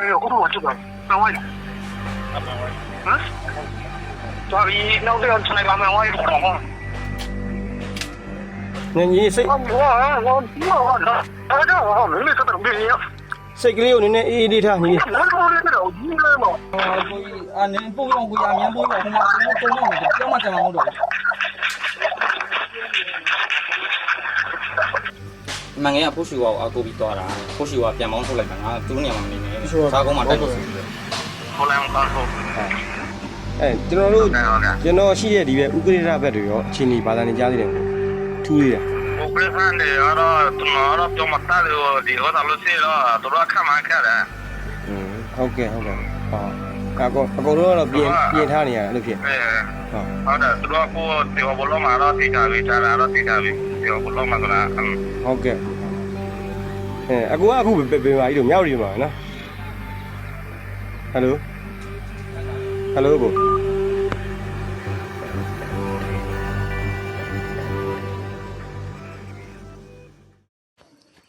哎呦，我都知道，门外的。嗯？抓比那这个出来把门外的搞好。 ညညီစိတ် 我我我我我操！我这我没没这等别人。 စိတ်ကလေးကိုနည်းနည်းအေးအေးလေးထားညီ 我说的这个你知道吗？ ဟိုကိုကြီးအာနင်းပို့အောင်ကိုရအမြန်ပို့တော့ဟိုမှာကျွန်တော်တုံးတော့ကြောက်မှကြမှာမဟုတ်တော့ မှန်ငယ်ကဖိုးရှူဝါကိုအားကိုးပြီးသွားတာဖိုးရှူဝါပြန်မောင်းထုတ်လိုက်တာငါသူ့နေရာမှာမနေနဲ့စားကုန်းမှာတိုက်လို့ဆိုပြီးတော့ခေါ်လိုက်အောင်ကောင်းဆုံးအဲကျွန်တော်တို့ကျွန်တော်ရှိတဲ့ဒီပဲဥက္ကဋ္ဌဘက်တွေရောအချိန်ဒီဘာသာနေကြားသေးတယ်ထူးသေးတယ်ဥက္ကဋ္ဌနဲ့ရောတော့ကျွန်တော်တော့ပြောမတတ်လို့ဒီဟောတာလို့ရှိတော့တို့ကခံမှခက်တယ်อืมဟုတ်ကဲ့ဟုတ်ကဲ့ဟုတ် အကုန်အကုန်လုံးကတော့ပြင်ပြင်ထားနေရတာအဲ့လိုဖြစ်အဲဟုတ်ဟုတ်တယ်သူတို့ကကိုတေဘောလုံးမှာတော့ထိတာပဲထားတာတော့ထိတာပဲတေဘောလုံးမှာကလားဟုတ်ကဲ့အဲအကူကအခုပဲပဲပါကြီးတို့မြောက်ရီမှာနော်ဟယ်လိုဟယ်လိုကို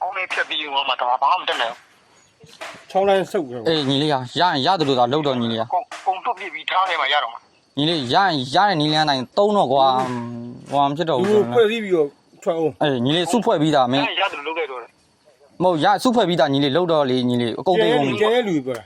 အောင်မေဖြတ်ပြီးဟိုမှာတော့ဘာမှမတက်နိုင်ဘူး ချောင်းတိုင်းဆုပ်တယ်အေးညီလေးရရရင်ရတယ်လို့သာလှုပ်တော့ညီလေးရကုံကုံတွတ်ပြပြီးထားနေမှာရတော့မှာညီလေးရရင်ရတဲ့နီလန်းတိုင်းသုံးတော့ကွာဟိုမှမဖြစ်တော့ဘူးဆိုဘူးဖွဲ့တော့ပြီးပြီးတော့ထွက်အောင်အေးညီလေးစုဖွဲ့ပြီးသားမင်းရတယ်လို့လုပ်ခဲ့တော့တယ်မဟုတ်ရစုဖွဲ့ပြီးသားညီလေးလှုပ်တော့လေညီလေးအကုန်ကျဲလုံး လူကျဲလူပြောတာ